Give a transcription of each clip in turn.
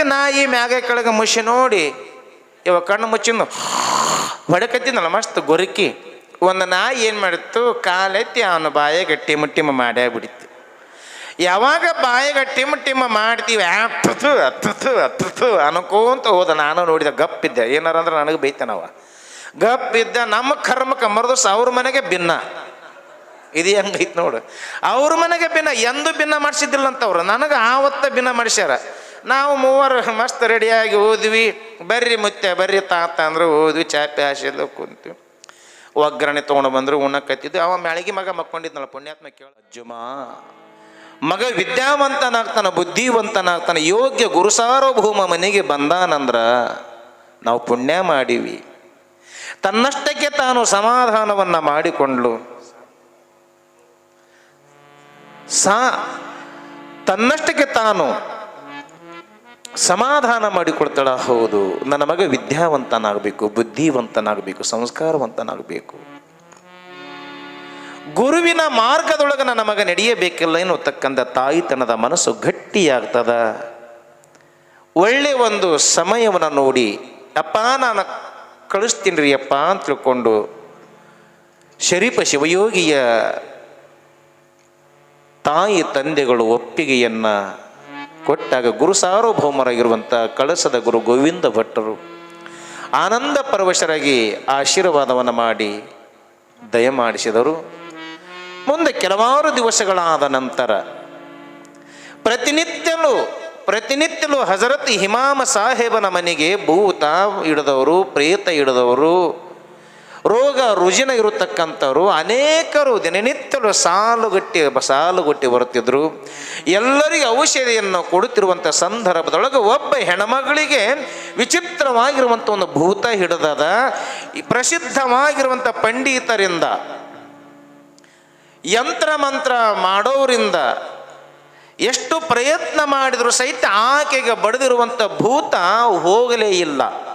ಒಂದ್ಸತಿ ನಾಯಿ ಮ್ಯಾಗ ಕೆಳಗೆ ಮುಷಿ ನೋಡಿ, ಇವ ಕಣ್ಣು ಮುಚ್ಚಿನ ಹೊಡಕತ್ತಿನಲ್ಲ ಮಸ್ತ್ ಗೊರಕಿ. ಒಂದು ನಾಯಿ ಏನು ಮಾಡಿತ್ತು, ಕಾಲೆತ್ತಿ ಅವನ ಬಾಯ ಗಟ್ಟಿ ಟಿಮ್ ಮಾಡೇ ಬಿಡಿತ್ತು ಯಾವಾಗ ಬಾಯಿಗೆ ಟಿಮ್ ಟಿಮ್ ಮಾಡ್ತೀವಿ ಅತ್ತತು ಅತ್ತತು ಅತ್ತತು ಅನ್ಕೋಂತ ಹೋದ ನಾನು ನೋಡಿದ ಗಪ್ಪಿದ್ದೆ ಏನಾರ ಅಂದ್ರೆ ನನಗೆ ಬೈತಾನವ ಗಪ್ಪಿದ್ದ ನಮ್ಮ ಕರ್ಮಕ್ಕೆ ಮರದು ಅವ್ರ ಮನೆಗೆ ಭಿನ್ನ. ಇದು ಹೆಂಗೈತೆ ನೋಡು. ಅವ್ರ ಮನೆಗೆ ಭಿನ್ನ, ಎಂದು ಭಿನ್ನ ಮಾಡಿಸಿದ್ದಿಲ್ಲ ಅಂತವ್ರು ನನಗೆ ಆವತ್ತ ಭಿನ್ನ ಮಾಡಿಸ್ಯಾರ. ನಾವು ಮೂವರು ಮಸ್ತ್ ರೆಡಿಯಾಗಿ ಹೋದ್ವಿ ಬರ್ರಿ ಮುತ್ತೆ ಬರ್ರಿ ತಾತ ಅಂದ್ರೆ ಓದ್ವಿ ಚಾಪೆ ಹಾಸಿಲ್ಲ ಕುಂತು ಒಗ್ಗರಣೆ ತೊಗೊಂಡು ಬಂದರು ಉಣ್ಣಕತ್ತಿದ್ವಿ ಅವ ಮ್ಯಾಳಿಗೆ ಮಗ ಮಕ್ಕೊಂಡಿದ್ನಲ್ಲ ಪುಣ್ಯಾತ್ಮ ಕೇಳ. ಅಜ್ಜುಮ. ಮಗ ವಿದ್ಯಾವಂತನಾಗ್ತಾನ ಬುದ್ಧಿವಂತನಾಗ್ತಾನ ಯೋಗ್ಯ ಗುರುಸಾರ್ವಭೌಮ ಮನೆಗೆ ಬಂದಾನಂದ್ರ ನಾವು ಪುಣ್ಯ ಮಾಡೀವಿ. ತನ್ನಷ್ಟಕ್ಕೆ ತಾನು ಸಮಾಧಾನವನ್ನ ಮಾಡಿಕೊಂಡ್ಲು ಸಾ ತನ್ನಷ್ಟಕ್ಕೆ ತಾನು ಸಮಾಧಾನ ಮಾಡಿಕೊಡ್ತಾಳ, ಹೌದು. ನನ್ನ ಮಗ ವಿದ್ಯಾವಂತನಾಗಬೇಕು, ಬುದ್ಧಿವಂತನಾಗಬೇಕು, ಸಂಸ್ಕಾರವಂತನಾಗಬೇಕು. ಗುರುವಿನ ಮಾರ್ಗದೊಳಗೆ ನನ್ನ ಮಗ ನಡೆಯಬೇಕಿಲ್ಲ ಎನ್ನುತ್ತಕ್ಕಂಥ ತಾಯಿತನದ ಮನಸ್ಸು ಗಟ್ಟಿಯಾಗ್ತದ. ಒಳ್ಳೆ ಒಂದು ಸಮಯವನ್ನು ನೋಡಿ, ಅಪ್ಪ, ನಾನು ಕಳಿಸ್ತೀನಿ ರೀ ಅಪ್ಪ, ಅಂತ ತಿಳ್ಕೊಂಡು ಶರೀಫ ಶಿವಯೋಗಿಯ ತಾಯಿ ತಂದೆಗಳು ಒಪ್ಪಿಗೆಯನ್ನ ಕೊಟ್ಟಾಗ ಗುರು ಸಾರ್ವಭೌಮರಾಗಿರುವಂಥ ಕಳಸದ ಗುರು ಗೋವಿಂದ ಭಟ್ಟರು ಆನಂದ ಪರವಶರಾಗಿ ಆಶೀರ್ವಾದವನ್ನು ಮಾಡಿ ದಯಮಾಡಿಸಿದರು ಮುಂದೆ ಕೆಲವಾರು ದಿವಸಗಳಾದ ನಂತರ ಪ್ರತಿನಿತ್ಯಲು ಪ್ರತಿನಿತ್ಯಲು ಹಜರತ್ ಹಿಮಾಮ ಸಾಹೇಬನ ಮನೆಗೆ ಭೂತ ಹಿಡಿದವರು ಪ್ರೇತ ಹಿಡಿದವರು ರೋಗ ರುಜಿನ ಇರತಕ್ಕಂಥವ್ರು ಅನೇಕರು ದಿನನಿತ್ಯಲು ಸಾಲುಗಟ್ಟಿ ಸಾಲುಗಟ್ಟಿ ಬರುತ್ತಿದ್ದರು ಎಲ್ಲರಿಗೆ ಔಷಧಿಯನ್ನು ಕೊಡುತ್ತಿರುವಂಥ ಸಂದರ್ಭದೊಳಗೆ ಒಬ್ಬ ಹೆಣ್ಮಗಳಿಗೆ ವಿಚಿತ್ರವಾಗಿರುವಂಥ ಒಂದು ಭೂತ ಹಿಡಿದದ ಪ್ರಸಿದ್ಧವಾಗಿರುವಂಥ ಪಂಡಿತರಿಂದ, ಯಂತ್ರ ಮಂತ್ರ ಮಾಡೋರಿಂದ ಎಷ್ಟು ಪ್ರಯತ್ನ ಮಾಡಿದರೂ ಸಹಿತ ಆಕೆಗೆ ಬಡಿದಿರುವಂಥ ಭೂತ ಹೋಗಲೇ ಇಲ್ಲ.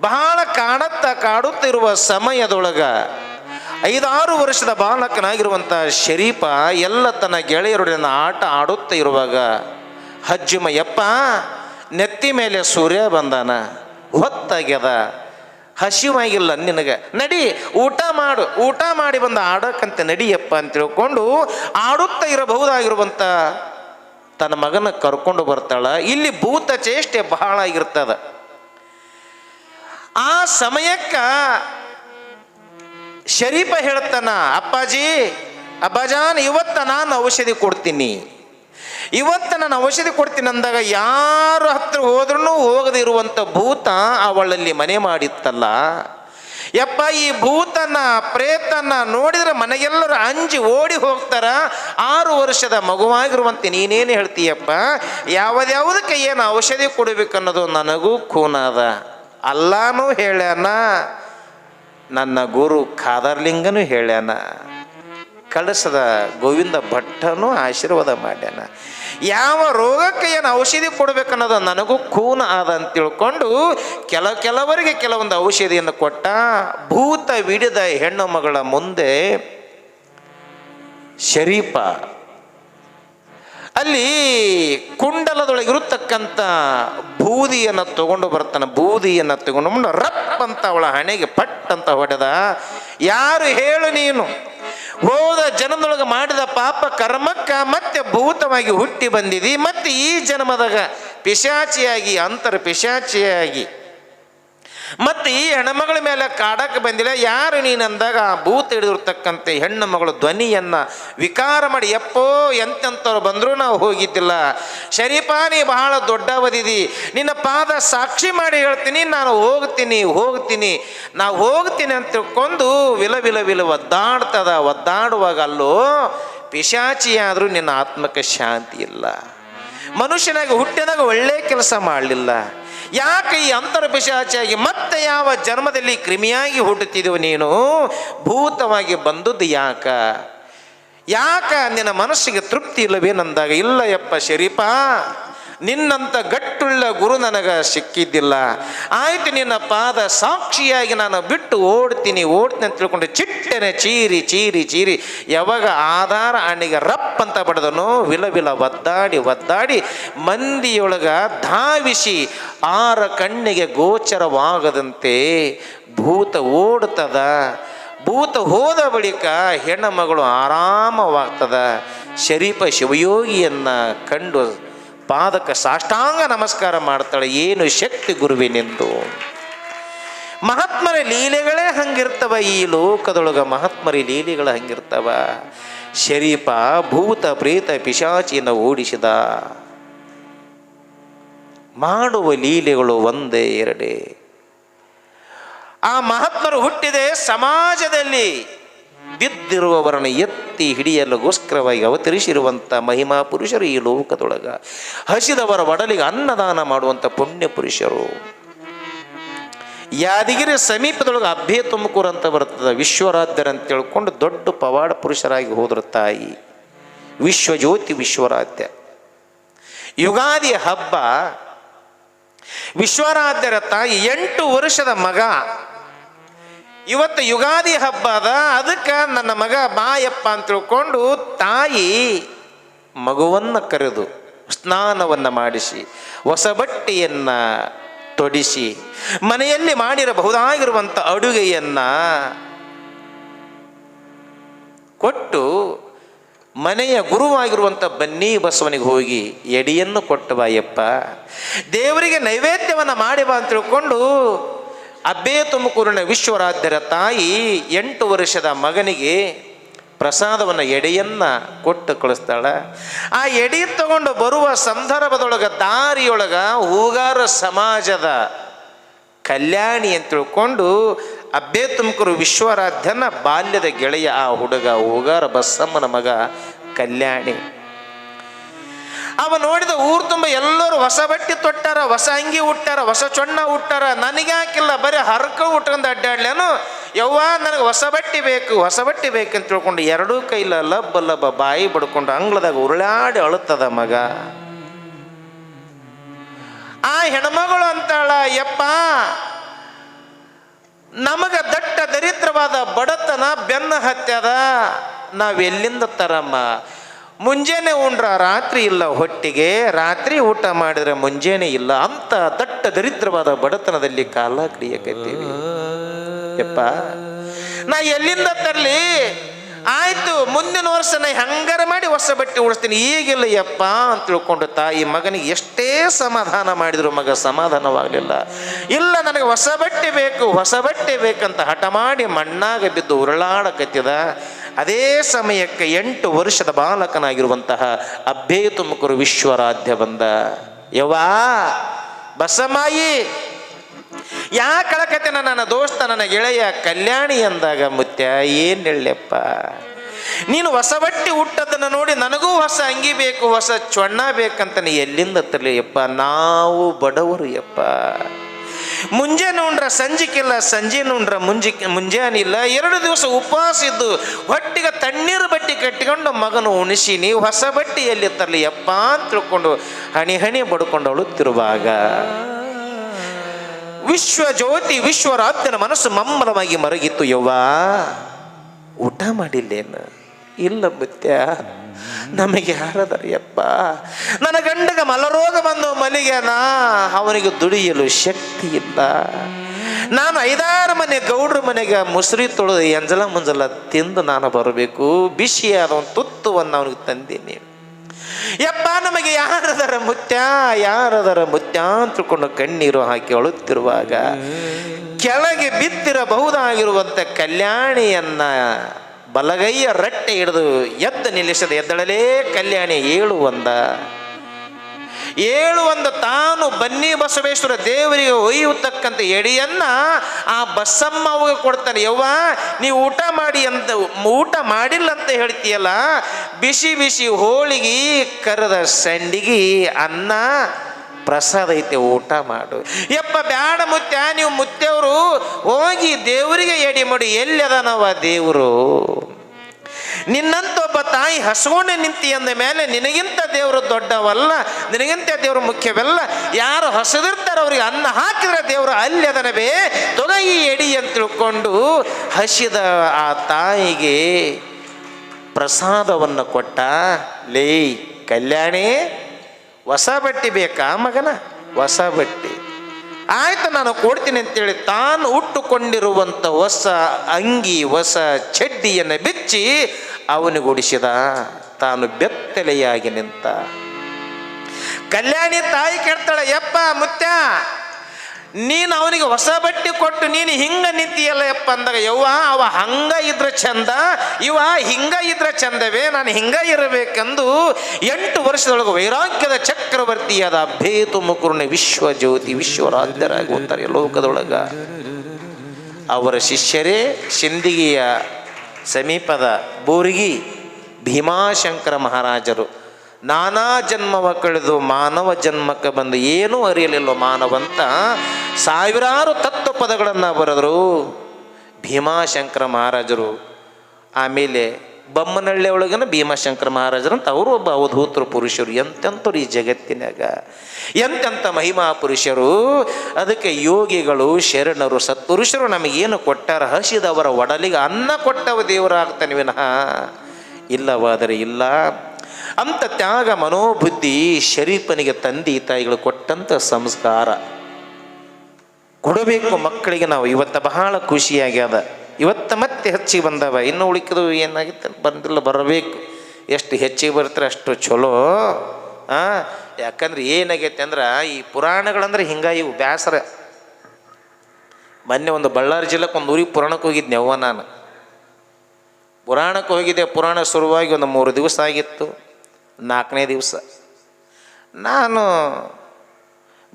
ಬಹಳ ಕಾಡತ್ತ ಕಾಡುತ್ತಿರುವ ಸಮಯದೊಳಗ ಐದಾರು ವರ್ಷದ ಬಾಲಕನಾಗಿರುವಂಥ ಶರೀಫ ಎಲ್ಲ ತನ್ನ ಗೆಳೆಯರೊಡನೆ ಆಟ ಆಡುತ್ತಾ ಇರುವಾಗ ಹಜ್ಜುಮಯ್ಯಪ್ಪ ನೆತ್ತಿ ಮೇಲೆ ಸೂರ್ಯ ಬಂದಾನ ಹೊತ್ತಾಗ್ಯದ ಹಸಿವಾಗಿಲ್ಲ ನಿನಗೆ, ನಡಿ, ಊಟ ಮಾಡು, ಊಟ ಮಾಡಿ ಬಂದ ಆಡಕ್ಕಂತೆ ನಡಿಯಪ್ಪ ಅಂತ ತಿಳ್ಕೊಂಡು ಆಡುತ್ತಾ ಇರಬಹುದಾಗಿರುವಂಥ ತನ್ನ ಮಗನ ಕರ್ಕೊಂಡು ಬರ್ತಾಳ. ಇಲ್ಲಿ ಭೂತ ಚೇಷ್ಟೆ ಬಹಳ ಆಗಿರ್ತದ. ಸಮಯಕ್ಕ ಶರೀಫ ಹೇಳ್ತಾನ, ಅಪ್ಪಾಜಿ ಅಬ್ಬಾಜಾನ್ ಇವತ್ತ ನಾನು ಔಷಧಿ ಕೊಡ್ತೀನಿ. ಇವತ್ತ ನಾನು ಔಷಧಿ ಕೊಡ್ತೀನಿ ಅಂದಾಗ ಯಾರು ಹತ್ರ ಹೋದ್ರೂ ಹೋಗದಿರುವಂಥ ಭೂತ ಅವಳಲ್ಲಿ ಮನೆ ಮಾಡಿತ್ತಲ್ಲ. ಯಪ್ಪ, ಈ ಭೂತನ, ಪ್ರೇತನ ನೋಡಿದ್ರೆ ಮನೆಗೆಲ್ಲರೂ ಅಂಜಿ ಓಡಿ ಹೋಗ್ತಾರ. ಆರು ವರ್ಷದ ಮಗುವಾಗಿರುವಂತೆ ನೀನೇನು ಹೇಳ್ತೀಯಪ್ಪ? ಯಾವ್ದಾವುದಕ್ಕೆ ಏನು ಔಷಧಿ ಕೊಡಬೇಕನ್ನೋದು ನನಗೂ ಖೂನಾದ. ಅಲ್ಲಾನು ಹೇಳ್ಯಾನ, ನನ್ನ ಗುರು ಖಾದರ್ಲಿಂಗನು ಹೇಳ್ಯಾನ, ಕಳಸದ ಗೋವಿಂದ ಭಟ್ಟನು ಆಶೀರ್ವಾದ ಮಾಡ್ಯಾನ. ಯಾವ ರೋಗಕ್ಕೆ ಏನು ಔಷಧಿ ಕೊಡಬೇಕನ್ನೋದು ನನಗೂ ಖೂನ ಆದ ಅಂತ ತಿಳ್ಕೊಂಡು ಕೆಲ ಕೆಲವರಿಗೆ ಕೆಲವೊಂದು ಔಷಧಿಯನ್ನು ಕೊಟ್ಟ, ಭೂತ ವಿಡಿದ ಹೆಣ್ಣು ಮಗಳ ಮುಂದೆ ಶರೀಫ ಅಲ್ಲಿ ಕುಂಡಲದೊಳಗಿರತಕ್ಕಂಥ ಬೂದಿಯನ್ನು ತಗೊಂಡು ಬರ್ತಾನೆ, ಬೂದಿಯನ್ನು ತಗೊಂಡು ಮುಂದೆ ರಪ್ ಅಂತ ಅವಳ ಹಣೆಗೆ ಪಟ್ ಅಂತ ಹೊಡೆದ. ಯಾರು ಹೇಳು ನೀನು? ಹೋದ ಜನದೊಳಗೆ ಮಾಡಿದ ಪಾಪ ಕರ್ಮಕ್ಕ ಮತ್ತೆ ಭೂತವಾಗಿ ಹುಟ್ಟಿ ಬಂದಿದಿ, ಮತ್ತೆ ಈ ಜನ್ಮದಾಗ ಪಿಶಾಚಿಯಾಗಿ ಅಂತರ ಪಿಶಾಚಿಯಾಗಿ ಮತ್ತೆ ಈ ಹೆಣ್ಮಗಳ ಮೇಲೆ ಕಾಡಕ್ಕೆ ಬಂದಿಲ್ಲ. ಯಾರು ನೀನಂದಾಗ ಆ ಭೂತ ಹಿಡಿದಿರ್ತಕ್ಕಂಥ ಹೆಣ್ಣು ಮಗಳು ಧ್ವನಿಯನ್ನ ವಿಕಾರ ಮಾಡಿ, ಎಪ್ಪೋ, ಎಂತೆಂಥವ್ರು ಬಂದರೂ ನಾವು ಹೋಗಿದ್ದಿಲ್ಲ. ಶರೀಫಾನಿ ಬಹಳ ದೊಡ್ಡವದಿದಿ ನಿನ್ನ ಪಾದ ಸಾಕ್ಷಿ ಮಾಡಿ ಹೇಳ್ತೀನಿ, ನಾನು ಹೋಗ್ತೀನಿ ಹೋಗ್ತೀನಿ. ನಾವು ಹೋಗ್ತೀನಿ ಅಂತ ತಿಳ್ಕೊಂಡು ವಿಲ ವಿಲ ವಿಲ ಒದ್ದಾಡ್ತದ. ಒದ್ದಾಡುವಾಗ ಅಲ್ಲೋ ಪಿಶಾಚಿಯಾದರೂ ನಿನ್ನ ಆತ್ಮಕ್ಕೆ ಶಾಂತಿ ಇಲ್ಲ. ಮನುಷ್ಯನಾಗಿ ಹುಟ್ಟಿದಾಗ ಒಳ್ಳೆ ಕೆಲಸ ಮಾಡಲಿಲ್ಲ. ಯಾಕೆ ಈ ಅಂತರ ಪಿಶಾಚಿಯಾಗಿ ಮತ್ತೆ ಯಾವ ಜನ್ಮದಲ್ಲಿ ಕ್ರಿಮಿಯಾಗಿ ಹುಟ್ಟುತ್ತಿದ್ದೆವು ನೀನು? ಭೂತವಾಗಿ ಬಂದದ್ದು ಯಾಕ? ಯಾಕ ನಿನ್ನ ಮನಸ್ಸಿಗೆ ತೃಪ್ತಿ ಇಲ್ಲವೇನಂದಾಗ ಇಲ್ಲ ಯಪ್ಪ ನಿನ್ನಂತ ಗಟ್ಟುಳ್ಳ ಗುರು ನನಗ ಸಿಕ್ಕಿದ್ದಿಲ್ಲ. ಆಯ್ತು ನಿನ್ನ ಪಾದ ಸಾಕ್ಷಿಯಾಗಿ ನಾನು ಬಿಟ್ಟು ಓಡ್ತೀನಿ ಓಡ್ತೀನಿ ಅಂತ ತಿಳ್ಕೊಂಡು ಚಿಟ್ಟನೆ ಚೀರಿ ಚೀರಿ ಚೀರಿ, ಯಾವಾಗ ಆಧಾರ ಅಣ್ಣಿಗೆ ರಪ್ ಅಂತ ಬಡದನು ವಿಲ ವಿಲ ಒದ್ದಾಡಿ ಒದ್ದಾಡಿ ಮಂದಿಯೊಳಗ ಧಾವಿಸಿ ಆರ ಕಣ್ಣಿಗೆ ಗೋಚರವಾಗದಂತೆ ಭೂತ ಓಡ್ತದ ಭೂತ ಹೋದ ಬಳಿಕ ಹೆಣ್ಣು ಮಗಳು ಆರಾಮವಾಗ್ತದ. ಶರೀಫ ಶಿವಯೋಗಿಯನ್ನ ಕಂಡು ಪಾದಕ ಸಾಷ್ಟಾಂಗ ನಮಸ್ಕಾರ ಮಾಡ್ತಾಳೆ, ಏನು ಶಕ್ತಿ ಗುರುವಿನೆಂದು ಮಹಾತ್ಮರ ಲೀಲೆಗಳೇ ಹಂಗಿರ್ತವ ಈ ಲೋಕದೊಳಗ, ಮಹಾತ್ಮರ ಲೀಲೆಗಳು ಹಂಗಿರ್ತವ. ಶರೀಫ ಭೂತ, ಪ್ರೇತ ಪಿಶಾಚಿಯನ್ನು ಓಡಿಸಿದ. ಮಾಡುವ ಲೀಲೆಗಳು ಒಂದೇ ಎರಡೇ. ಆ ಮಹಾತ್ಮರು ಹುಟ್ಟಿದೆ ಸಮಾಜದಲ್ಲಿ. ಬಿದ್ದಿರುವವರನ್ನು ಎತ್ತಿ ಹಿಡಿಯಲುಗೋಸ್ಕರವಾಗಿ ಅವತರಿಸಿರುವಂಥ ಮಹಿಮಾ ಪುರುಷರು ಈ ಲೋಕದೊಳಗ. ಹಸಿದವರ ಒಡಲಿಗೆ ಅನ್ನದಾನ ಮಾಡುವಂಥ ಪುಣ್ಯ ಪುರುಷರು. ಯಾದಗಿರಿ ಸಮೀಪದೊಳಗೆ ಅಭ್ಯ ತುಮಕೂರು ಅಂತ ಬರ್ತದೆ ವಿಶ್ವರಾಧ್ಯರ ಅಂತ ತಿಳ್ಕೊಂಡು ದೊಡ್ಡ ಪವಾಡ ಪುರುಷರಾಗಿ ಹೋದ್ರ ತಾಯಿ. ವಿಶ್ವಜ್ಯೋತಿ ವಿಶ್ವರಾಧ್ಯ ಯುಗಾದಿ ಹಬ್ಬ ವಿಶ್ವರಾಧ್ಯರ ತಾಯಿ ಎಂಟು ವರ್ಷದ ಮಗ. ಇವತ್ತು ಯುಗಾದಿ ಹಬ್ಬ ಅದ, ಅದಕ್ಕೆ ನನ್ನ ಮಗ ಬಾಯಪ್ಪ ಅಂತ ತಿಳ್ಕೊಂಡು ತಾಯಿ ಮಗುವನ್ನು ಕರೆದು ಸ್ನಾನವನ್ನು ಮಾಡಿಸಿ, ಹೊಸ ಬಟ್ಟೆಯನ್ನು ತೊಡಿಸಿ, ಮನೆಯಲ್ಲಿ ಮಾಡಿರಬಹುದಾಗಿರುವಂಥ ಅಡುಗೆಯನ್ನು ಕೊಟ್ಟು ಮನೆಯ ಗುರುವಾಗಿರುವಂಥ ಬನ್ನಿ ಬಸವನಿಗೆ ಹೋಗಿ ಎಡಿಯನ್ನು ಕೊಟ್ಟು ಬಾಯಪ್ಪ. ದೇವರಿಗೆ ನೈವೇದ್ಯವನ್ನು ಮಾಡಿ ಬಾ ಅಂತ ತಿಳ್ಕೊಂಡು ಅಬ್ಬೇ ತುಮಕೂರಿನ ವಿಶ್ವರಾಧ್ಯರ ತಾಯಿ ಎಂಟು ವರ್ಷದ ಮಗನಿಗೆ ಪ್ರಸಾದವನ್ನು ಎಡೆಯನ್ನು ಕೊಟ್ಟು ಕಳಿಸ್ತಾಳೆ. ಆ ಎಡೆ ತಗೊಂಡು ಬರುವ ಸಂದರ್ಭದೊಳಗೆ ದಾರಿಯೊಳಗ ಹೂಗಾರ ಸಮಾಜದ ಕಲ್ಯಾಣಿ ಅಂತ ತಿಳ್ಕೊಂಡು ಅಬ್ಬೆ ತುಮಕೂರು ವಿಶ್ವರಾಧ್ಯನ ಬಾಲ್ಯದ ಗೆಳೆಯ ಆ ಹುಡುಗ, ಹೂಗಾರ ಬಸ್ಸಮ್ಮನ ಮಗ ಕಲ್ಯಾಣಿ. ಅವ ನೋಡಿದ ಊರು ತುಂಬ ಎಲ್ಲರೂ ಹೊಸ ಬಟ್ಟೆ ತೊಟ್ಟಾರ, ಹೊಸ ಅಂಗಿ ಉಟ್ಟಾರ, ಹೊಸ ಚೊಣ್ಣ ಹುಟ್ಟಾರ ನನಗೆ ಹಾಕಿಲ್ಲ ಬರೀ ಹರಕ ಉಟ್ಕೊಂಡು ಅಡ್ಡಾಡ್ಲೇನು ಯವ್ವ, ನನಗೆ ಹೊಸ ಬಟ್ಟೆ ಬೇಕು, ಹೊಸ ಬಟ್ಟೆ ಬೇಕಂತ ತಿಳ್ಕೊಂಡು ಎರಡೂ ಕೈಲ ಲಬ್ಬ ಲಬ್ಬ ಬಾಯಿ ಬಡ್ಕೊಂಡು ಅಂಗಳದಾಗ ಉರುಳಾಡಿ ಅಳುತ್ತದ ಮಗ. ಆ ಹೆಣ್ಮಗಳು ಅಂತಾಳ, ಯಪ್ಪ, ನಮಗ ದಟ್ಟ ದರಿದ್ರವಾದ ಬಡತನ ಬೆನ್ನ ಹತ್ಯದ. ನಾವೆಲ್ಲಿಂದ ತರಮ್ಮ? ಮುಂಜಾನೆ ಉಂಡ್ರ, ರಾತ್ರಿ ಇಲ್ಲ ಹೊಟ್ಟಿಗೆ, ರಾತ್ರಿ ಊಟ ಮಾಡಿದ್ರೆ ಮುಂಜಾನೆ ಇಲ್ಲ. ಅಂತ ದಟ್ಟ ದರಿದ್ರವಾದ ಬಡತನದಲ್ಲಿ ಕಾಲ ಕಡಿಯಕತ್ತೀವಿ. ಯಪ್ಪ, ನಾ ಎಲ್ಲಿಂದ ತರಲಿ? ಆಯ್ತು, ಮುಂದಿನ ವರ್ಷ ನಾ ಹೆಂಗಾರ ಮಾಡಿ ಹೊಸ ಬಟ್ಟೆ ಉಡಿಸ್ತೀನಿ. ಈಗಿಲ್ಲ ಯಪ್ಪ ಅಂತ ತಿಳ್ಕೊಂಡು ತಾಯಿ ಮಗನಿಗೆ ಎಷ್ಟೇ ಸಮಾಧಾನ ಮಾಡಿದ್ರು ಮಗ ಸಮಾಧಾನವಾಗಲಿಲ್ಲ. ಇಲ್ಲ, ನನಗೆ ಹೊಸ ಬಟ್ಟೆ ಬೇಕು, ಹೊಸ ಬಟ್ಟೆ ಬೇಕಂತ ಹಠ ಮಾಡಿ ಮಣ್ಣಾಗ ಬಿದ್ದು ಉರುಳಾಡಕತ್ತಿದ. ಅದೇ ಸಮಯಕ್ಕೆ ಎಂಟು ವರ್ಷದ ಬಾಲಕನಾಗಿರುವಂತಹ ಅಭ್ಯಯ ತುಮಕೂರು ವಿಶ್ವರಾಧ್ಯ ಬಂದ. ಯವಾ ಬಸಮಾಯಿ, ಯಾ ಕಳಕತೆನ ನನ್ನ ದೋಸ್ತ, ನನ್ನ ಗೆಳೆಯ ಕಲ್ಯಾಣಿ ಅಂದಾಗ ಮುತ್ಯ, ಏನ್ ಹೇಳಪ್ಪ ನೀನು ಹೊಸ ಬಟ್ಟೆ ಹುಟ್ಟದನ್ನು ನೋಡಿ ನನಗೂ ಹೊಸ ಅಂಗಿ ಬೇಕು, ಹೊಸ ಚೊಣ್ಣ ಬೇಕಂತ ನೀ ಎಲ್ಲಿಂದ ತರಲಿ ಯಪ್ಪ? ನಾವು ಬಡವರು ಯಪ್ಪ. ಮುಂಜಾನೆ ಉಂಡ್ರ ಸಂಜಿಕಿಲ್ಲ ಸಂಜೆ ಉಂಡ್ರ ಮುಂಜಿ ಮುಂಜಾನೆ ಇಲ್ಲ ಎರಡು ದಿವಸ ಉಪವಾಸ ಇದ್ದು ಹೊಟ್ಟಿಗೆ ತಣ್ಣೀರು ಬಟ್ಟೆ ಕಟ್ಟಿಕೊಂಡು ಮಗನು ಉಣಿಸಿ, ನೀವು ಹೊಸ ಬಟ್ಟೆ ಎಲ್ಲಿ ತರಲಿ? ಯಪ್ಪ ಅಂತ ತಿಳ್ಕೊಂಡು ಹಣಿ ಹಣಿ ಬಡ್ಕೊಂಡು ಅಳುತ್ತಿರುವಾಗ ವಿಶ್ವ ಜ್ಯೋತಿ ವಿಶ್ವರಾಧ್ಯನ ಮನಸ್ಸು ಮಮ್ಮಲವಾಗಿ ಮರಗಿತ್ತು. ಯವ್ವ, ಊಟ ಮಾಡಿಲ್ಲೇನು? ಇಲ್ಲ ಮುತ್ಯ. ನಮಗೆ ಯಾರದರಿಯಪ್ಪ ನನ್ನ ಗಂಡಗ ಮಲರೋಗ ಬಂದು ಮಲಿಗೆನ ಅವನಿಗೆ ದುಡಿಯಲು ಶಕ್ತಿ ಇಲ್ಲ. ನಾನು ಐದಾರು ಮನೆ ಗೌಡ್ರ ಮನೆಗೆ ಮುಸುರಿ ತೊಳೆದು ಎಂಜಲ ಮುಂಜಲ ತಿಂದು ನಾನು ಬರಬೇಕು. ಬಿಸಿಯಾದ ಒಂದು ತುತ್ತುವನ್ನು ಅವನಿಗೆ ತಂದೀನಿ. ಯಪ್ಪ, ನಮಗೆ ಯಾರದರ ಮುತ್ಯ ಯಾರದರ ಮುತ್ಯ ಅಂತ ತಿಳ್ಕೊಂಡು ಕಣ್ಣೀರು ಹಾಕಿ ಅಳುತ್ತಿರುವಾಗ, ಕೆಳಗೆ ಬಿದ್ದಿರಬಹುದಾಗಿರುವಂಥ ಕಲ್ಯಾಣಿಯನ್ನ ಬಲಗೈಯ ರಟ್ಟೆ ಹಿಡಿದು ಎದ್ದ ನಿಲ್ಲಿಸದ ಎದ್ದಳಲೇ ಕಲ್ಯಾಣಿ ಏಳು ಒಂದ. ಏಳು ಒಂದು ತಾನು ಬನ್ನಿ ಬಸವೇಶ್ವರ ದೇವರಿಗೆ ಒಯ್ಯತಕ್ಕಂಥ ಎಡಿಯನ್ನ ಆ ಬಸಮ್ಮ ಅವಗೆ ಕೊಡ್ತಾನೆ. ಯವ್ವ ನೀವು ಊಟ ಮಾಡಿ ಅಂತ, ಊಟ ಮಾಡಿಲ್ಲ ಅಂತ ಹೇಳ್ತೀಯಲ್ಲ, ಬಿಸಿ ಬಿಸಿ ಹೋಳಿಗೆ, ಕರೆದ ಸಂಡಿಗೆ, ಅನ್ನ ಪ್ರಸಾದ ಐತೆ, ಊಟ ಮಾಡು. ಯಪ್ಪ, ಬ್ಯಾಡ ಮುತ್ಯ ನೀವು ಮುತ್ತೆಯವರು, ಹೋಗಿ ದೇವರಿಗೆ ಎಡಿ ಮಾಡಿ, ಎಲ್ಲಿ ಅದನವ ದೇವರು? ನಿನ್ನಂತ ಒಬ್ಬ ತಾಯಿ ಹಸುಗೊಂಡೆ ನಿಂತಿ ಅಂದ ಮೇಲೆ ನಿನಗಿಂತ ದೇವರು ದೊಡ್ಡವಲ್ಲ, ನಿನಗಿಂತ ದೇವರು ಮುಖ್ಯವಲ್ಲ, ಯಾರು ಹಸಿದಿರ್ತಾರೆ ಅವ್ರಿಗೆ ಅನ್ನ ಹಾಕಿದ್ರೆ ದೇವರು ಅಲ್ಲಿ ಅದನವೇ ತೊಗೈ ಎಡಿ ಅಂತ ತಿಳ್ಕೊಂಡು ಹಸಿದ ಆ ತಾಯಿಗೆ ಪ್ರಸಾದವನ್ನು ಕೊಟ್ಟ, ಲೇ, ಕಲ್ಯಾಣಿ ಹೊಸ ಬಟ್ಟೆ ಬೇಕಾ ಮಗನ? ಹೊಸ ಬಟ್ಟೆ. ಆಯ್ತು, ನಾನು ಕೊಡ್ತೀನಿ ಅಂತೇಳಿ ತಾನು ಉಟ್ಟುಕೊಂಡಿರುವಂಥ ಹೊಸ ಅಂಗಿ, ಹೊಸ ಚಡ್ಡಿಯನ್ನು ಬಿಚ್ಚಿ ಅವನಿಗೊಡಿಸಿದ ತಾನು ಬೆತ್ತಲೆಯಾಗಿ ನಿಂತ. ಕಲ್ಯಾಣಿ ತಾಯಿ ಕೇಳ್ತಾಳೆ, ಯಪ್ಪ, ಮುತ್ಯ ನೀನು ಅವನಿಗೆ ಹೊಸ ಬಟ್ಟೆ ಕೊಟ್ಟು ನೀನು ಹಿಂಗ ನಿಂತಿಯಲ್ಲ ಯಪ್ಪ ಅಂದಾಗ, ಯವ್ವ, ಅವ ಹಂಗ ಇದ್ರ ಚಂದ, ಇವ ಹಿಂಗ ಇದ್ರ ಚಂದವೇ, ನಾನು ಹಿಂಗ ಇರಬೇಕೆಂದು ಎಂಟು ವರ್ಷದೊಳಗೆ ವೈರಾಗ್ಯದ ಚಕ್ರವರ್ತಿಯಾದ ಭೇತು ಮುಕುರ್ಣ ವಿಶ್ವಜ್ಯೋತಿ ವಿಶ್ವರಾಧ್ಯರಾಗುತ್ತಾರೆ ಲೋಕದೊಳಗ. ಅವರ ಶಿಷ್ಯರೇ ಸಿಂದಿಗೆಯ ಸಮೀಪದ ಬೋರ್ಗಿ ಭೀಮಾಶಂಕರ ಮಹಾರಾಜರು. ನಾನಾ ಜನ್ಮವ ಕಳೆದು ಮಾನವ ಜನ್ಮಕ್ಕೆ ಬಂದು ಏನೂ ಅರಿಯಲಿಲ್ಲ ಮಾನವಂತ ಸಾವಿರಾರು ತತ್ವ ಪದಗಳನ್ನು ಬರೆದರು ಭೀಮಾಶಂಕರ ಮಹಾರಾಜರು. ಆಮೇಲೆ ಬೊಮ್ಮನಹಳ್ಳಿ ಒಳಗನ ಭೀಮಾಶಂಕರ ಮಹಾರಾಜರಂತ ಅವರು ಒಬ್ಬ ಅವಧೂತರು ಪುರುಷರು. ಎಂತೆಂಥವ್ರು ಈ ಜಗತ್ತಿನಾಗ ಎಂತೆಂಥ ಮಹಿಮಾ ಪುರುಷರು? ಅದಕ್ಕೆ ಯೋಗಿಗಳು, ಶರಣರು, ಸತ್ಪುರುಷರು ನಮಗೇನು ಕೊಟ್ಟಾರ? ಹಸಿದವರ ಒಡಲಿಗೆ ಅನ್ನ ಕೊಟ್ಟವ ದೇವರಾಗ್ತಾನೆ ವಿನಃ. ಇಲ್ಲವಾದರೆ ಇಲ್ಲ. ಅಂತ ತ್ಯಾಗ ಮನೋಬುದ್ಧಿ ಶರೀಫನಿಗೆ ತಂದೆ ತಾಯಿಗಳು ಕೊಟ್ಟಂಥ ಸಂಸ್ಕಾರ. ಕೊಡಬೇಕು ಮಕ್ಕಳಿಗೆ ನಾವು. ಇವತ್ತು ಬಹಳ ಖುಷಿಯಾಗ್ಯದ. ಇವತ್ತು ಮತ್ತೆ ಹೆಚ್ಚಿಗೆ ಬಂದವ. ಇನ್ನು ಉಳಿಕದು ಏನಾಗಿತ್ತು? ಬಂದಿಲ್ಲ, ಬರಬೇಕು. ಎಷ್ಟು ಹೆಚ್ಚಿಗೆ ಬರ್ತಾರೆ ಅಷ್ಟು ಚಲೋ. ಆ, ಯಾಕಂದ್ರೆ ಏನಾಗೈತೆ ಅಂದ್ರೆ, ಈ ಪುರಾಣಗಳಂದ್ರೆ ಹಿಂಗ ಇವು ಬ್ಯಾಸರ. ಮೊನ್ನೆ ಒಂದು ಬಳ್ಳಾರಿ ಜಿಲ್ಲೆಗೆ ಒಂದು ಊರಿಗೆ ಪುರಾಣಕ್ಕೆ ಹೋಗಿದ್ದೆ ಅವ್ವ ನಾನು. ಪುರಾಣಕ್ಕೆ ಹೋಗಿದ್ದೆ. ಪುರಾಣ ಶುರುವಾಗಿ ಒಂದು ಮೂರು ದಿವಸ ಆಗಿತ್ತು. ನಾಲ್ಕನೇ ದಿವಸ. ನಾನು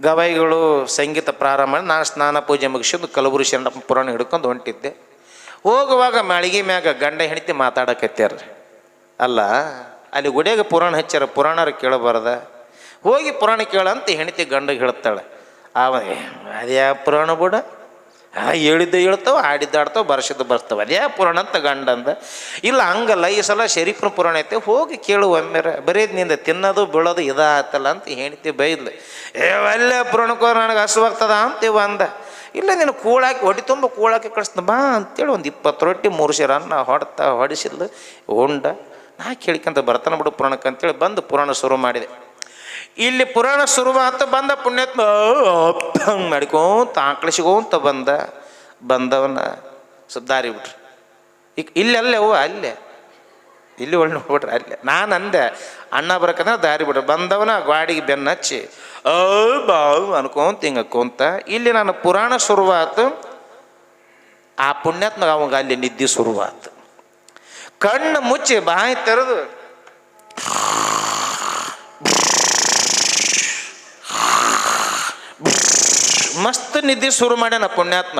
ಗವಾಯಿಗಳು ಸಂಗೀತ ಪ್ರಾರಂಭ ಮಾಡಿ ನಾನು ಸ್ನಾನ ಪೂಜೆ ಮುಗಿಸಿದ್ದು ಕಲಬುರು ಶರಣಪ್ಪ ಪುರಾಣ ಹಿಡ್ಕೊಂಡು ಹೊಂಟಿದ್ದೆ. ಹೋಗುವಾಗ ಮಾಳಿಗೆ ಮ್ಯಾಗ ಗಂಡ ಹೆಂಡತಿ ಮಾತಾಡಕತ್ಯಾರ. ಅಲ್ಲ, ಅಲ್ಲಿ ಗುಡಿಯಾಗ ಪುರಾಣ ಹಚ್ಚಾರ ಪುರಾಣರು ಕೇಳಬಾರ್ದ. ಹೋಗಿ ಪುರಾಣ ಕೇಳಂತ ಹೆಂಡತಿ ಗಂಡಗೆ ಹೇಳ್ತಾಳೆ. ಆವ ಅದ್ಯಾ ಪುರಾಣ ಬಿಡ? ಹೇಳಿದ್ದ ಹೇಳ್ತಾವ ಆಡಿದ್ದ ಆಡ್ತಾವ ಬರ್ಸಿದ್ದು ಬರ್ತಾವ ಅದೇ ಪುರಾಣ ಅಂತ ಗಂಡಂದ. ಇಲ್ಲ, ಹಂಗಲ್ಲ, ಈ ಸಲ ಶರೀಫ್ನ ಪುರಾಣ ಐತೆ, ಹೋಗಿ ಕೇಳು ಒಮ್ಮೆರ. ಬರೀ ನಿಂದ ತಿನ್ನೋದು, ಬೀಳೋದು ಇದಾತಲ್ಲ ಅಂತ ಹೇಳ್ತೀವಿ ಬೈದ್ಲು. ಏ, ಒಳ್ಳೆ ಪುರಾಣಕ್ಕೋ ನನಗೆ ಹಸುವಾಗ್ತದ ಅಂತ ಇವ ಅಂದ. ಇಲ್ಲ ನೀನು ಕೂಳಾಕಿ ಹೊಡಿ ತುಂಬ ಕೂಳಾಕಿ ಕಳಿಸ್ದ ಬಾ ಅಂತೇಳಿ ಒಂದು ಇಪ್ಪತ್ತು ರೊಟ್ಟಿ, ಮೂರು ಸೇರ ಅನ್ನ ಹೊಡ್ತಾ ಹೊಡಿಸಿದ್ಲು ಉಂಡ. ನಾ ಕೇಳ್ಕೊಂತ ಬರ್ತಾನೆ ಬಿಡು ಪುರಾಣಕ್ಕೆ ಅಂತೇಳಿ ಬಂದು ಪುರಾಣ ಶುರು ಮಾಡಿದೆ. ಇಲ್ಲಿ ಪುರಾಣ ಶುರುವಾತ ಬಂದ ಪುಣ್ಯಾತ್ಮ ಹಂಗೆ ಮಾಡ್ಕೊಂತ ಆಕಳಿಸ್ಕೊಂತ ಬಂದ, ಬಂದವನ ಸುದ್ದಾರಿ ದಾರಿ ಬಿಟ್ರಿ. ಈಗ ಇಲ್ಲಿ ಅಲ್ಲೇ ಹೂವ ಅಲ್ಲೇ. ಇಲ್ಲಿ ಒಳ್ಳೆ ನೋಡ್ಬಿಟ್ರೆ ಅಲ್ಲೇ. ನಾನು ಅಂದೆ ಅಣ್ಣ ಬರಕಂದ್ರೆ ದಾರಿ ಬಿಡ್ರಿ ಬಂದವನ ಗಾಡಿಗೆ ಬೆನ್ನ ಹಚ್ಚಿ ಅ ಬಾವು ಅನ್ಕೊಂತ ಹಿಂಗೆ ಅನ್ಕೊಂತ ಇಲ್ಲಿ ನಾನು ಪುರಾಣ ಶುರುವಾತು, ಆ ಪುಣ್ಯಾತ್ಮ ಅವಾಗ ಅಲ್ಲಿ ನಿದ್ದೆ ಶುರುವಾತು. ಕಣ್ಣು ಮುಚ್ಚಿ ಬಾಯಿ ತೆರೆದು ಮಸ್ತ್ ನಿದ್ದೆ ಶುರು ಮಾಡ್ಯಾನ ಪುಣ್ಯಾತ್ಮ.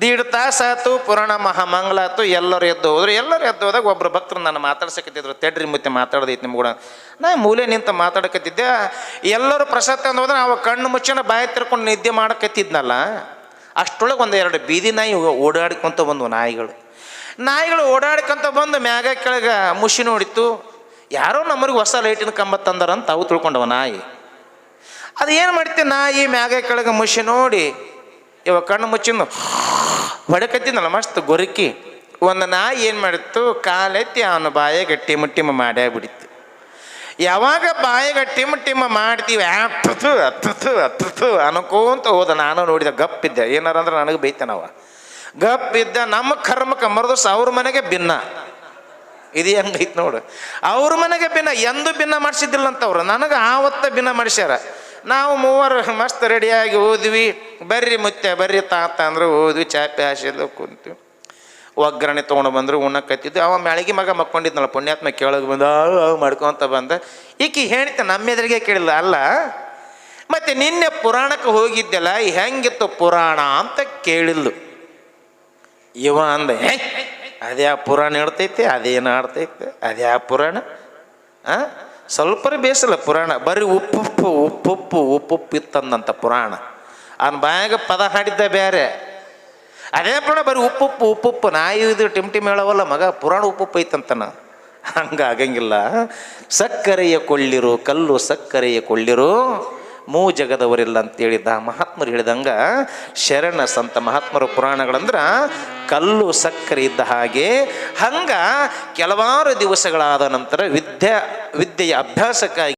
ದೀಡ್ ತಾಸು ಆಯ್ತು, ಪುರಾಣ ಮಹಾಮಂಗ್ಲ ಆತು ಎಲ್ಲರೂ ಎದ್ದು ಹೋದ್ರು. ಎಲ್ಲರೂ ಎದ್ದು ಹೋದಾಗ ಒಬ್ಬರು ಭಕ್ತರು ನಾನು ಮಾತಾಡ್ಸಕತ್ತಿದ್ರು. ತೆಡ್ರಿ ಮತ್ತೆ ಮಾತಾಡ್ದೈತಿ ನಿಮ್ಗೆ ಕೂಡ. ನಾ ಮೂಲೆ ನಿಂತ ಮಾತಾಡಕತ್ತಿದ್ದೆ. ಎಲ್ಲರೂ ಪ್ರಸಾದ ತಂದು ಹೋದ್ರೆ ಅವ ಕಣ್ಣು ಮುಚ್ಚಿನ ಬಾಯಿ ತಿರ್ಕೊಂಡು ನಿದ್ದೆ ಮಾಡಕತ್ತಿದ್ನಲ್ಲ. ಅಷ್ಟೊಳಗೆ ಒಂದು ಎರಡು ಬೀದಿ ನಾಯಿ ಓಡಾಡ್ಕೊಂತ ಬಂದವು ನಾಯಿಗಳು. ನಾಯಿಗಳು ಓಡಾಡ್ಕೊಂತ ಬಂದು ಮ್ಯಾಗ ಕೆಳಗೆ ಮುಷಿ ನೋಡಿತ್ತು. ಯಾರೋ ನಮ್ಮರಿಗೆ ಹೊಸ ಲೈಟಿನ ಕಂಬ ತಂದರಂತ ಅವು ತಿಳ್ಕೊಂಡವ ನಾಯಿ. ಅದು ಏನು ಮಾಡ್ತಿ? ನಾಯಿ ಮ್ಯಾಗ ಕೆಳಗೆ ಮುಷಿ ನೋಡಿ, ಇವ ಕಣ್ಣು ಮುಚ್ಚಿನ ಹೊಡಕತ್ತಿನಲ್ಲ ಮಸ್ತ್ ಗೊರಕಿ. ಒಂದು ನಾಯಿ ಏನು ಮಾಡಿತ್ತು? ಕಾಲೆತ್ತಿ ಅವನ ಬಾಯಾಗ ಟಿಮ್ ಟಿಮ್ ಮಾಡೇ ಬಿಡಿತ್ತು ಯಾವಾಗ ಬಾಯಿಗೆ ಟಿಮ್ ಟಿಮ್ ಮಾಡ್ತೀವಿ? ಅತ್ತತು ಅತ್ತತು ಅತ್ತತು ಅನ್ಕೋಂತ ಹೋದ. ನಾನು ನೋಡಿದ ಗಪ್ಪಿದ್ದೆ ಏನಾರ ಅಂದ್ರೆ ನನಗೆ ಬೈತಾನವ ಗಪ್ಪಿದ್ದ ನಮ್ಮ ಕರ್ಮಕ್ಕೆ ಮರದ ಅವ್ರ ಮನೆಗೆ ಭಿನ್ನ. ಇದು ಹೆಂಗೈತೆ ನೋಡು. ಅವ್ರ ಮನೆಗೆ ಭಿನ್ನ. ಎಂದು ಭಿನ್ನ ಮಾಡಿಸಿದ್ದಿಲ್ಲ ಅಂತವ್ರು ನನಗೆ ಆವತ್ತ ಭಿನ್ನ ಮಾಡಿಸ್ಯಾರ. ನಾವು ಮೂವರು ಮಸ್ತ್ ರೆಡಿಯಾಗಿ ಹೋದ್ವಿ ಬರ್ರಿ ಮುತ್ತೆ ಬರ್ರಿ ತಾತ ಅಂದ್ರೆ ಹೋದ್ವಿ ಚಾಪೆ ಹಾಸಿದ್ದು ಕುಂತು. ಒಗ್ಗರಣೆ ತೊಗೊಂಡು ಬಂದರು ಉಣ್ಣಕತ್ತಿದ್ದು ಅವ ಮ್ಯಾಳಿಗೆ ಮಗ ಮಕ್ಕೊಂಡಿದ್ನಲ್ಲ ಪುಣ್ಯಾತ್ಮ ಕೇಳೋದು ಬಂದ ಮಾಡ್ಕೊಂತ ಬಂದ. ಈಕಿ ಹೇಳ್ತ ನಮ್ಮ ಎದುರಿಗೆ ಕೇಳಿಲ್ಲ ಅಲ್ಲ ಮತ್ತೆ ನಿನ್ನೆ ಪುರಾಣಕ್ಕೆ ಹೋಗಿದ್ದೆಲ್ಲ ಹೆಂಗಿತ್ತು ಪುರಾಣ ಅಂತ ಕೇಳಿದ್ಲು. ಇವ ಅಂದ "ಹೇ, ಅದ್ಯಾ ಪುರಾಣ ಹೇಳ್ತೈತೆ ಅದೇನು ಆಡ್ತೈತೆ ಅದ್ಯಾ ಪುರಾಣ? ಆ? ಸ್ವಲ್ಪ ಬೇಸಲ್ಲ ಪುರಾಣ. ಬರೀ ಉಪ್ಪುಪ್ಪು ಉಪ್ಪುಪ್ಪು ಉಪ್ಪುಪ್ಪು ಇತ್ತಂದಂತ ಪುರಾಣ. ಅವನ ಬಾಯಾಗ ಪದ ಹಾಡಿದ್ದ ಬೇರೆ ಅದೇ ಪುರಾಣ ಬರೀ ಉಪ್ಪುಪ್ಪು ಉಪ್ಪುಪ್ಪು ನಾಯಿ ಇದು ಟಿಮ್ ಟಿಮ್ ಹೇಳವಲ್ಲ ಮಗ, ಪುರಾಣ ಉಪ್ಪುಪ್ಪು ಐತಂತನ ಹಂಗಾಗಂಗಿಲ್ಲ. ಸಕ್ಕರೆಯ ಕೊಳ್ಳಿರು, ಕಲ್ಲು ಸಕ್ಕರೆಯ ಕೊಳ್ಳಿರು. ಮೂ ಜಗದವರಿಲ್ಲ ಅಂತ ಹೇಳಿದ ಮಹಾತ್ಮರು ಹೇಳಿದಂಗ, ಶರಣ ಸಂತ ಮಹಾತ್ಮರ ಪುರಾಣಗಳಂದ್ರೆ ಕಲ್ಲು ಸಕ್ಕರೆ ಇದ್ದ ಹಾಗೆ ಹಂಗ ಕೆಲವಾರು ದಿವಸಗಳಾದ ನಂತರ ವಿದ್ಯಾ, ವಿದ್ಯೆಯ ಅಭ್ಯಾಸಕ್ಕಾಗಿ